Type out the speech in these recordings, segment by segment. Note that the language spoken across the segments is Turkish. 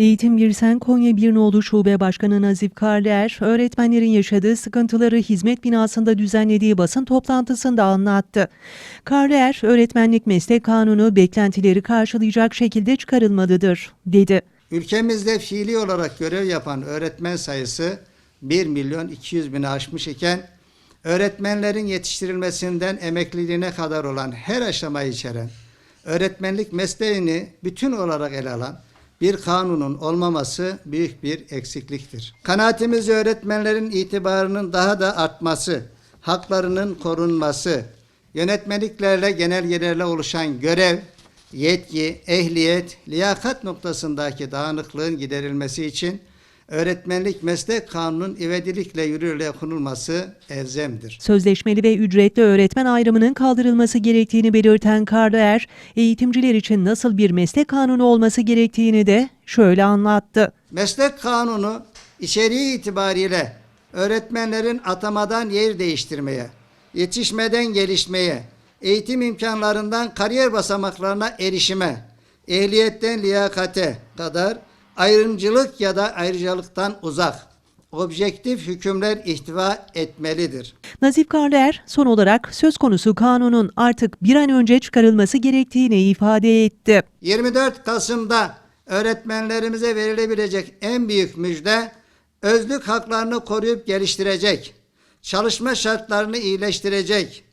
Eğitim Birsen Konya Birnoğlu Şube Başkanı Nazif Karler, öğretmenlerin yaşadığı sıkıntıları hizmet binasında düzenlediği basın toplantısında anlattı. Karler, öğretmenlik meslek kanunu beklentileri karşılayacak şekilde çıkarılmalıdır, dedi. Ülkemizde fiili olarak görev yapan öğretmen sayısı 1 milyon 200 bini aşmış iken öğretmenlerin yetiştirilmesinden emekliliğine kadar olan her aşamayı içeren öğretmenlik mesleğini bütün olarak ele alan bir kanunun olmaması büyük bir eksikliktir. Kanaatimiz öğretmenlerin itibarının daha da artması, haklarının korunması, yönetmeliklerle genelgelerle oluşan görev, yetki, ehliyet, liyakat noktasındaki dağınıklığın giderilmesi için öğretmenlik meslek kanunun ivedilikle yürürlüğe konulması elzemdir. Sözleşmeli ve ücretli öğretmen ayrımının kaldırılması gerektiğini belirten Karler, eğitimciler için nasıl bir meslek kanunu olması gerektiğini de şöyle anlattı. Meslek kanunu içeriği itibariyle öğretmenlerin atamadan yer değiştirmeye, yetişmeden gelişmeye, eğitim imkanlarından kariyer basamaklarına erişime, ehliyetten liyakate kadar ayrımcılık ya da ayrıcalıktan uzak, objektif hükümler ihtiva etmelidir. Nazif Karler son olarak söz konusu kanunun artık bir an önce çıkarılması gerektiğini ifade etti. 24 Kasım'da öğretmenlerimize verilebilecek en büyük müjde özlük haklarını koruyup geliştirecek, çalışma şartlarını iyileştirecek,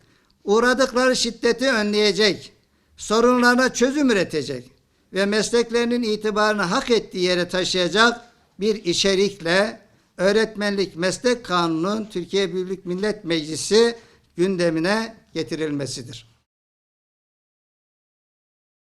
uğradıkları şiddeti önleyecek, sorunlarına çözüm üretecek ve mesleklerinin itibarını hak ettiği yere taşıyacak bir içerikle öğretmenlik meslek kanunun Türkiye Büyük Millet Meclisi gündemine getirilmesidir.